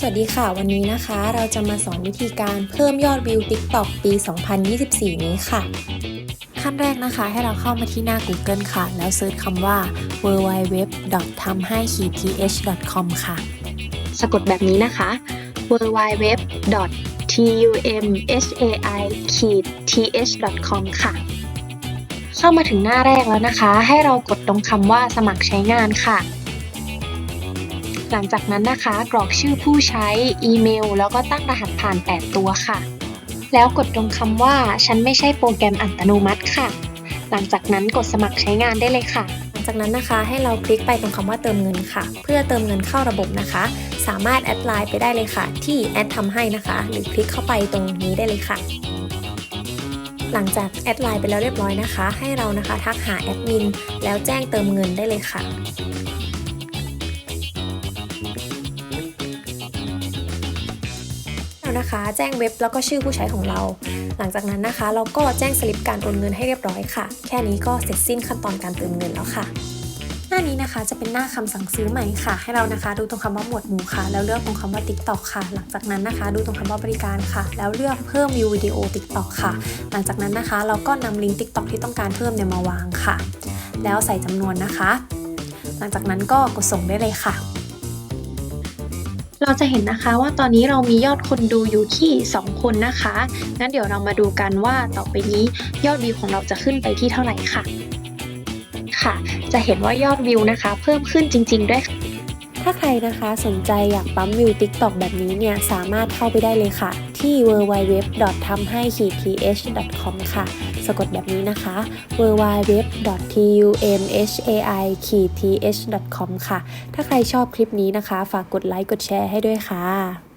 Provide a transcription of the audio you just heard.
สวัสดีค่ะ วันนี้นะคะ เราจะมาสอนวิธีการเพิ่มยอดวิว TikTok ปี 2024 นี้ค่ะ ขั้นแรกนะคะให้เราเข้ามาที่หน้า Google ค่ะ แล้วเซิร์ชคำว่า www. ทำให้ th.com ค่ะ สะกดแบบนี้นะคะ www.tumhai-th.com ค่ะ เข้ามาถึงหน้าแรกแล้วนะคะ ให้เรากดตรงคำว่าสมัครใช้งานค่ะ หลังจากนั้นนะคะ กรอกชื่อผู้ใช้ อีเมล แล้วก็ตั้งรหัสผ่าน 8 ตัวค่ะ แล้วกดตรงคำว่า ฉันไม่ใช่โปรแกรมอัตโนมัติค่ะ หลังจากนั้นกดสมัครใช้งานได้เลยค่ะ หลังจากนั้นนะคะให้เราคลิกไปตรงคำว่าเติมเงินค่ะ เพื่อเติมเงินเข้าระบบนะคะ สามารถแอดไลน์ไปได้เลยค่ะ ที่แอดทำให้นะคะ หรือคลิกเข้าไปตรงนี้ได้เลยค่ะหลังจากแอดไลน์ไปแล้วเรียบร้อยนะคะ ให้เรานะคะทักหาแอดมินแล้วแจ้งเติมเงินได้เลยค่ะ แล้วนะคะ แจ้งเว็บแล้วก็ชื่อผู้ใช้ของเรา หลังจากนั้นนะคะ เราก็แจ้งสลิปการโอนเงินให้เรียบร้อยค่ะ แค่นี้ก็เสร็จสิ้นขั้นตอนการเติมเงินแล้วค่ะ หน้านี้นะคะจะเป็นหน้าคำสั่งซื้อใหม่ค่ะ ให้เรานะคะ ดูตรงคำว่าหมวดหมู่ค่ะ แล้วเลือกตรงคำว่า TikTok ค่ะ หลังจากนั้นนะคะ ดูตรงคำว่าบริการค่ะ แล้วเลือกเพิ่มวิววิดีโอ TikTok ค่ะ หลังจากนั้นนะคะ เราก็นำลิงก์ TikTok ที่ต้องการเพิ่มเนี่ยมาวางค่ะ แล้วใส่จำนวนนะคะ หลังจากนั้นก็กดส่งได้เลยค่ะ เราจะเห็นนะคะว่าตอนนี้เรามียอดคนดูอยู่ที่ 2 คนนะคะ งั้นเดี๋ยวเรามาดูกันว่าต่อไปนี้ยอดวิวของเราจะขึ้นไปที่เท่าไหร่ค่ะ ค่ะ จะเห็นว่ายอดวิวนะคะ เพิ่มขึ้นจริง ๆ ด้วย ถ้าใครนะคะสนใจอยากปั๊มวิว TikTok แบบนี้เนี่ย สามารถเข้าไปได้เลยค่ะ ที่ www. ทำให้ th.com ค่ะ สะกดแบบนี้นะคะ www. tumhai-th.com ค่ะ ถ้าใครชอบคลิปนี้นะคะ ฝากกดไลค์กดแชร์ให้ด้วยค่ะ